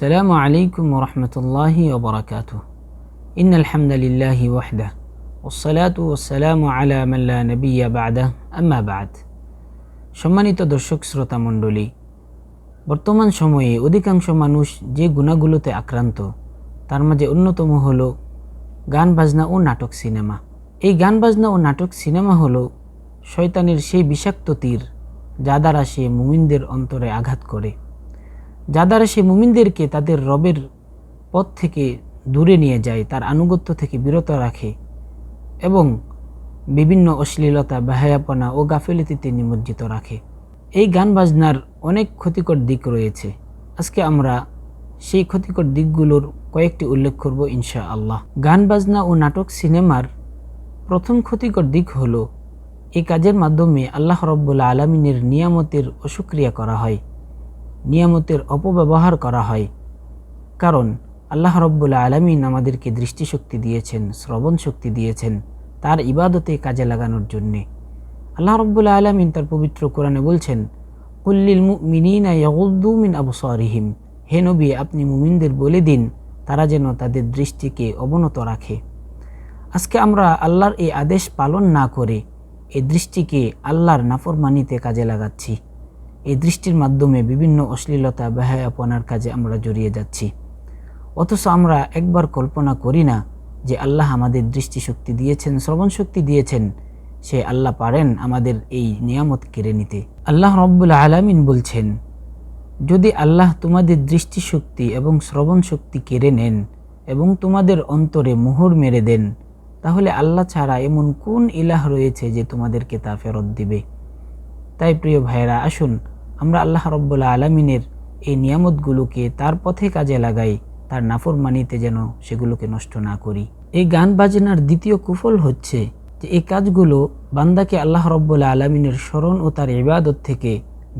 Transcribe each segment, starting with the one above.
السلام عليكم ورحمة الله وبركاته إن الحمد لله وحده والصلاة والسلام على من لا نبي بعده أما بعد সম্মানিত দর্শক শ্রোতা মণ্ডলী বর্তমান সময়ে অধিকাংশ মানুষ যে গুণাগুলোতে আক্রান্ত তার মাঝে অন্যতম হলো গান বাজনা ও নাটক সিনেমা এই গান বাজনা ও নাটক সিনেমা হলো শয়তানের সেই বিষাক্ত তীর যা দ্বারা সে মুমিনদের অন্তরে আঘাত করে যা দ্বারা সে মুমিনদেরকে তাদের রবের পথ থেকে দূরে নিয়ে যায়, তার আনুগত্য থেকে বিরত রাখে এবং বিভিন্ন অশ্লীলতা, বাহায়াপনা ও গাফিলতিতে নিমজ্জিত রাখে। এই গান বাজনার অনেক ক্ষতিকর দিক রয়েছে। আজকে আমরা সেই ক্ষতিকর দিকগুলোর কয়েকটি উল্লেখ করব ইনশা আল্লাহ গান বাজনা ও নাটক সিনেমার প্রথম ক্ষতিকর দিক হলো, এই কাজের মাধ্যমে আল্লাহ রব্বুল্লা আলমিনের নিয়ামতের অসুক্রিয়া করা হয়। নিয়ামতের অপব্যবহার করা হয়। কারণ আল্লাহ রব্বুল্লা আলমিন আমাদেরকে দৃষ্টিশক্তি দিয়েছেন, শ্রবণ শক্তি দিয়েছেন, তার ইবাদতে কাজে লাগানোর জন্যে। আল্লাহ রব্বুল্লা আলমিন তার পবিত্র কোরআনে বলছেন কুল্লিল মিনিনা ইয়াগুদ্দু মিন আবসারিহিম। হে নবী, আপনি মুমিনদের বলে দিন, তারা যেন তাদের দৃষ্টিকে অবনত রাখে। আজকে আমরা আল্লাহর এই আদেশ পালন না করে এই দৃষ্টিকে আল্লাহর নাফরমানিতে কাজে লাগাচ্ছি। এই দৃষ্টির মাধ্যমে বিভিন্ন অশ্লীলতা, বেহায়াপনার কাজে আমরা জড়িয়ে যাচ্ছি। অথচ আমরা একবার কল্পনা করি না যে আল্লাহ আমাদের দৃষ্টিশক্তি দিয়েছেন শ্রবণ শক্তি দিয়েছেন। সে আল্লাহ পারেন আমাদের এই নিয়ামত কেড়ে নিতে। আল্লাহ রব্বুল আলামিন বলছেন, যদি আল্লাহ তোমাদের দৃষ্টিশক্তি এবং শ্রবণ শক্তি কেড়ে নেন এবং তোমাদের অন্তরে মোহর মেরে দেন, তাহলে আল্লাহ ছাড়া এমন কোন ইলাহ রয়েছে যে তোমাদেরকে তা ফেরত দিবে? তাই প্রিয় ভাইয়েরা, আসুন আমরা আল্লাহ রব্বুল্লা আলমিনের এই নিয়ামতগুলোকে তার পথে কাজে লাগাই তার নাফরমানিতে যেন সেগুলোকে নষ্ট না করি এই গান বাজনার দ্বিতীয় কুফল হচ্ছে যে এই কাজগুলো বান্দাকে আল্লাহ রব্বুল্লা আলমিনের স্মরণ ও তার ইবাদত থেকে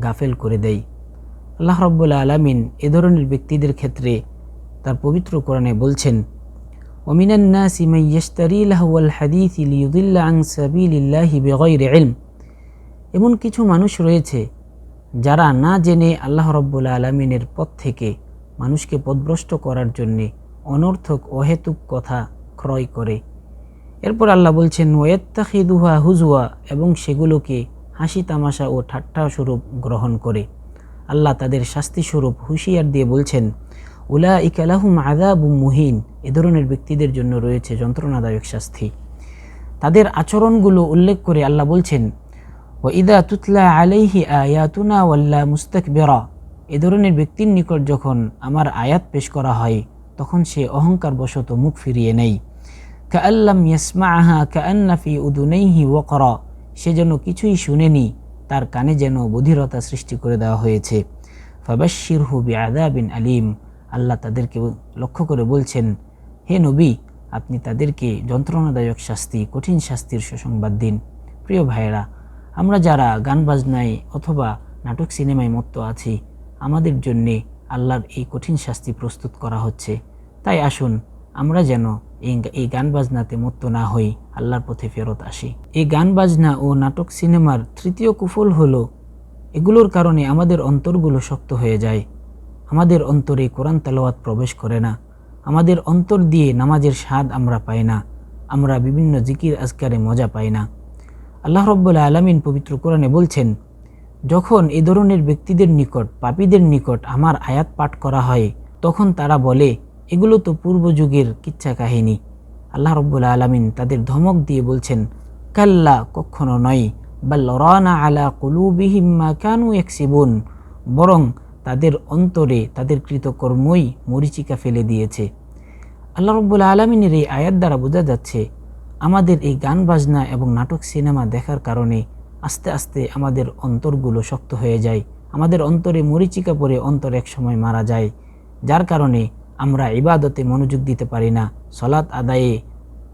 গাফেল করে দেয় আল্লাহ রব্বুল্লা আলমিন এ ধরনের ব্যক্তিদের ক্ষেত্রে তার পবিত্র কোরআনে বলছেন ومن الناس من يشتري لهو الحديث ليضل عن سبيل الله بغير علم এমন কিছু মানুষ রয়েছে যারা না জেনে আল্লাহ রব্বুল আলমিনের পথ থেকে মানুষকে পদভ্রষ্ট করার জন্যে অনর্থক, অহেতুক কথা ক্রয় করে। এরপর আল্লাহ বলছেন, ওয়েত্তাখিদুহা হুজুয়া এবং সেগুলোকে হাসি, তামাশা ও ঠাট্টা স্বরূপ গ্রহণ করে। আল্লাহ তাদের শাস্তিস্বরূপ হুঁশিয়ার দিয়ে বলছেন উলা ইকালাহুম আদাবু মুহিন এ ধরনের ব্যক্তিদের জন্য রয়েছে যন্ত্রণাদায়ক শাস্তি। তাদের আচরণগুলো উল্লেখ করে আল্লাহ বলছেন ও ইদা তুতলা আলাইহি আয়াতুনা ওয়াল্লা মুস্তাকবেরা এ ধরনের ব্যক্তির নিকট যখন আমার আয়াত পেশ করা হয়, তখন সে অহংকার বশত মুখ ফিরিয়ে নেই কা আল্লাম ইয়াসমাহা কা আন্নাফি উদুনাইহি ওকরা সে যেন কিছুই শুনেনি, তার কানে যেন বধিরতা সৃষ্টি করে দেওয়া হয়েছে। ফাবাশির হু বি আদাবিন আলিম আল্লাহ তাদেরকে লক্ষ্য করে বলছেন, হে নবী, আপনি তাদেরকে যন্ত্রণাদায়ক শাস্তি, কঠিন শাস্তির সুসংবাদ দিন। প্রিয় ভাইয়েরা আমরা যারা গান বাজনায় অথবা নাটক সিনেমায় মত্ত আছি, আমাদের জন্যে আল্লাহর এই কঠিন শাস্তি প্রস্তুত করা হচ্ছে। তাই আসুন, আমরা যেন এই গান বাজনাতে মত্ত না হই, আল্লাহর পথে ফেরত আসি। এই গান বাজনা ও নাটক সিনেমার তৃতীয় কুফল হলো, এগুলোর কারণে আমাদের অন্তরগুলো শক্ত হয়ে যায়। আমাদের অন্তরে কোরআন তালাওয়াত প্রবেশ করে না। আমাদের অন্তর দিয়ে নামাজের স্বাদ আমরা পাই না। আমরা বিভিন্ন জিকির আজকারে মজা পাই না। আল্লাহ রব্বুল্লা আলমিন পবিত্র কোরআনে বলছেন, যখন এ ধরনের ব্যক্তিদের নিকট, পাপীদের নিকট আমার আয়াত পাঠ করা হয়, তখন তারা বলে, এগুলো তো পূর্ব যুগের কিচ্ছা কাহিনী। আল্লাহ রব্বুল্লা আলমিন তাদের ধমক দিয়ে বলছেন, কাল্লা, কখনো নয়। বাল্লরানা আলা কুলুবিহিম্মা কানু একসিবুন বরং তাদের অন্তরে তাদের কৃতকর্মই মরিচিকা ফেলে দিয়েছে। আল্লাহ রব্বুল আলমিনের এই আয়াত দ্বারা বোঝা যাচ্ছে আমাদের এই গান বাজনা এবং নাটক সিনেমা দেখার কারণে আস্তে আস্তে আমাদের অন্তরগুলো শক্ত হয়ে যায়। আমাদের অন্তরে মরিচিকা পরে অন্তর এক সময় মারা যায়। যার কারণে আমরা ইবাদতে মনোযোগ দিতে পারি না, সলাৎ আদায়ে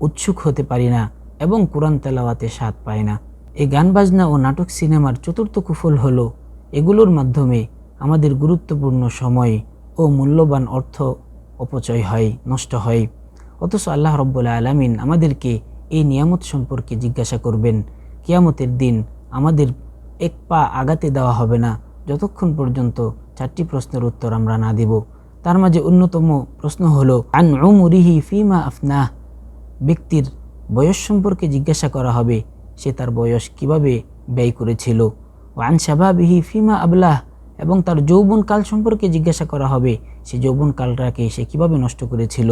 উৎসুক হতে পারি না এবং কোরআন তেলাওয়াতে স্বাদ পায় না। এই গান বাজনা ও নাটক সিনেমার চতুর্থ কুফল হলো, এগুলোর মাধ্যমে আমাদের গুরুত্বপূর্ণ সময় ও মূল্যবান অর্থ অপচয় হয়, নষ্ট হয়। অথচ আল্লাহ রব্বুল্লা আলমিন আমাদেরকে এই নিয়ামত সম্পর্কে জিজ্ঞাসা করবেন, কিয়ামতের দিন আমাদের এক পা আগাতে দেওয়া হবে না। যতক্ষণ পর্যন্ত চারটি প্রশ্নের উত্তর আমরা না দিব, তার মাঝে অন্যতম প্রশ্ন হলো, আন উমরিহি ফিমা আফনাহ? ব্যক্তির বয়স সম্পর্কে জিজ্ঞাসা করা হবে, সে তার বয়স কীভাবে ব্যয় করেছিল। ওয়ান আন শাবাবিহি ফিমা আবলাহ? এবং তার যৌবনকাল সম্পর্কে জিজ্ঞাসা করা হবে, সে যৌবনকালটাকে সে কীভাবে নষ্ট করেছিল।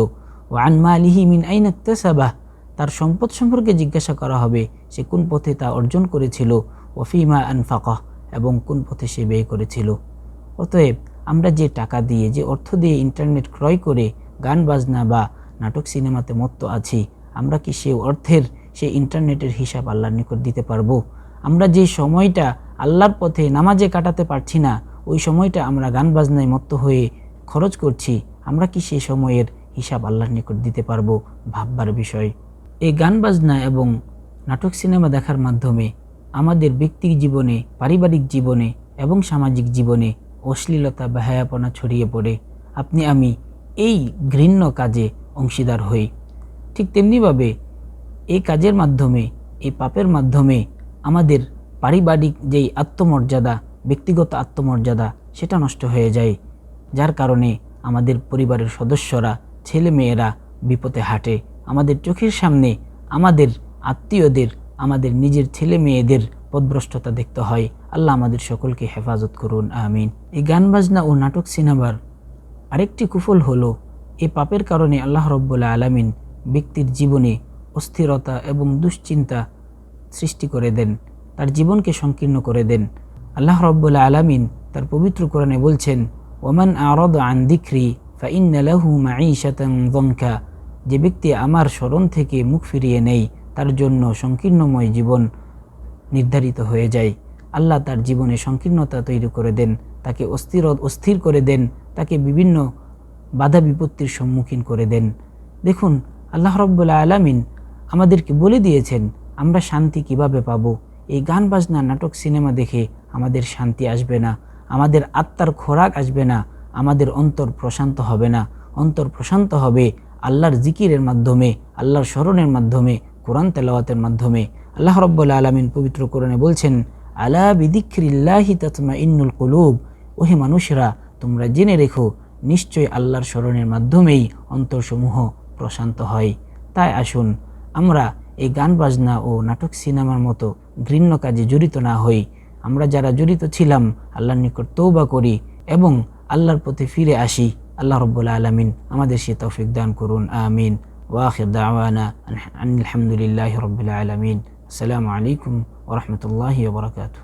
ওয়ান মালিহি মিন আইনাত্তাসাবাহ তার সম্পদ সম্পর্কে জিজ্ঞাসা করা হবে, সে কোন পথে তা অর্জন করেছিল ওফিমা আনফাকাহ এবং কোন পথে সে ব্যয় করেছিল। অতএব, আমরা যে টাকা দিয়ে, যে অর্থ দিয়ে ইন্টারনেট ক্রয় করে, গান বাজনা বা নাটক সিনেমাতে মত্ত আছি, আমরা কি সে অর্থের সেই ইন্টারনেটের হিসাব আল্লাহর নিকট দিতে পারব? আমরা যে সময়টা আল্লাহর পথে নামাজে কাটাতে পারছি না, ওই সময়টা আমরা গান বাজনায় মত্ত হয়ে খরচ করছি, আমরা কি সে সময়ের হিসাব আল্লাহর নিকট দিতে পারব? ভাববার বিষয়। এই গান বাজনা এবং নাটক সিনেমা দেখার মাধ্যমে আমাদের ব্যক্তি জীবনে, পারিবারিক জীবনে এবং সামাজিক জীবনে অশ্লীলতা, বাহায়াপনা ছড়িয়ে পড়ে। আপনি, আমি এই ঘৃণ্য কাজে অংশীদার হই। ঠিক তেমনিভাবে এই কাজের মাধ্যমে, এই পাপের মাধ্যমে আমাদের পারিবারিক যেই আত্মমর্যাদা, ব্যক্তিগত আত্মমর্যাদা, সেটা নষ্ট হয়ে যায়। যার কারণে আমাদের পরিবারের সদস্যরা ছেলে মেয়েরা বিপদে হাঁটে। আমাদের চোখের সামনে আমাদের আত্মীয়দের, আমাদের নিজের ছেলে মেয়েদের পদভ্রষ্টতা দেখতে হয়। আল্লাহ আমাদের সকলকে হেফাজত করুন, আমিন। এই গান বাজনা ও নাটক সিনেমার আরেকটি কুফল হলো এই পাপের কারণে আল্লাহ রব্বুল্লা আলামিন ব্যক্তির জীবনে অস্থিরতা এবং দুশ্চিন্তা সৃষ্টি করে দেন, তার জীবনকে সংকীর্ণ করে দেন। আল্লাহ রব্বুল্লা আলামিন তার পবিত্র কোরআনে বলছেন, ওমান আরদ আন দিক্রি ফাইন্নালাহু মাঈশাতান দনকা যে ব্যক্তি আমার স্মরণ থেকে মুখ ফিরিয়ে নেই, তার জন্য সংকীর্ণময় জীবন নির্ধারিত হয়ে যায়। আল্লাহ তার জীবনে সংকীর্ণতা তৈরি করে দেন, তাকে অস্থির অস্থির করে দেন, তাকে বিভিন্ন বাধা বিপত্তির সম্মুখীন করে দেন। দেখুন, আল্লাহ রব্বুল্লা আলামিন আমাদেরকে বলে দিয়েছেন, আমরা শান্তি কীভাবে পাব? এই গান, বাজনা, নাটক, সিনেমা দেখে আমাদের শান্তি আসবে না, আমাদের আত্মার খোরাক আসবে না, আমাদের অন্তর প্রশান্ত হবে না। অন্তর প্রশান্ত হবে আল্লাহর জিকিরের মাধ্যমে, আল্লাহর স্মরণের মাধ্যমে, কোরআন তেলাওয়াতের মাধ্যমে আল্লাহ রব্বুল্লা আলমিন পবিত্র কোরআনে বলছেন, আলা বিদিক্রিল্লাহি তাতমা ইন্নুল কুলুব। ওহে মানুষরা, তোমরা জেনে রেখো, নিশ্চয় আল্লাহর স্মরণের মাধ্যমেই অন্তরসমূহ প্রশান্ত হয়। তাই আসুন, আমরা এই গান বাজনা ও নাটক সিনেমার মতো ঘৃণ্য কাজে জড়িত না হই। আমরা যারা জড়িত ছিলাম, আল্লাহর নিকট তৌবা করি এবং আল্লাহর প্রতি ফিরে আসি। আল্লাহ রব্বুল্লা আলমিন আমাদের সে তৌফিক দান করুন আমিন ওয়াখির দাওয়ানা আলহামদুলিল্লাহ রবিল আলমিন আসসালামু আলাইকুম ওরহমতুল্লাহি ওবরাকাতু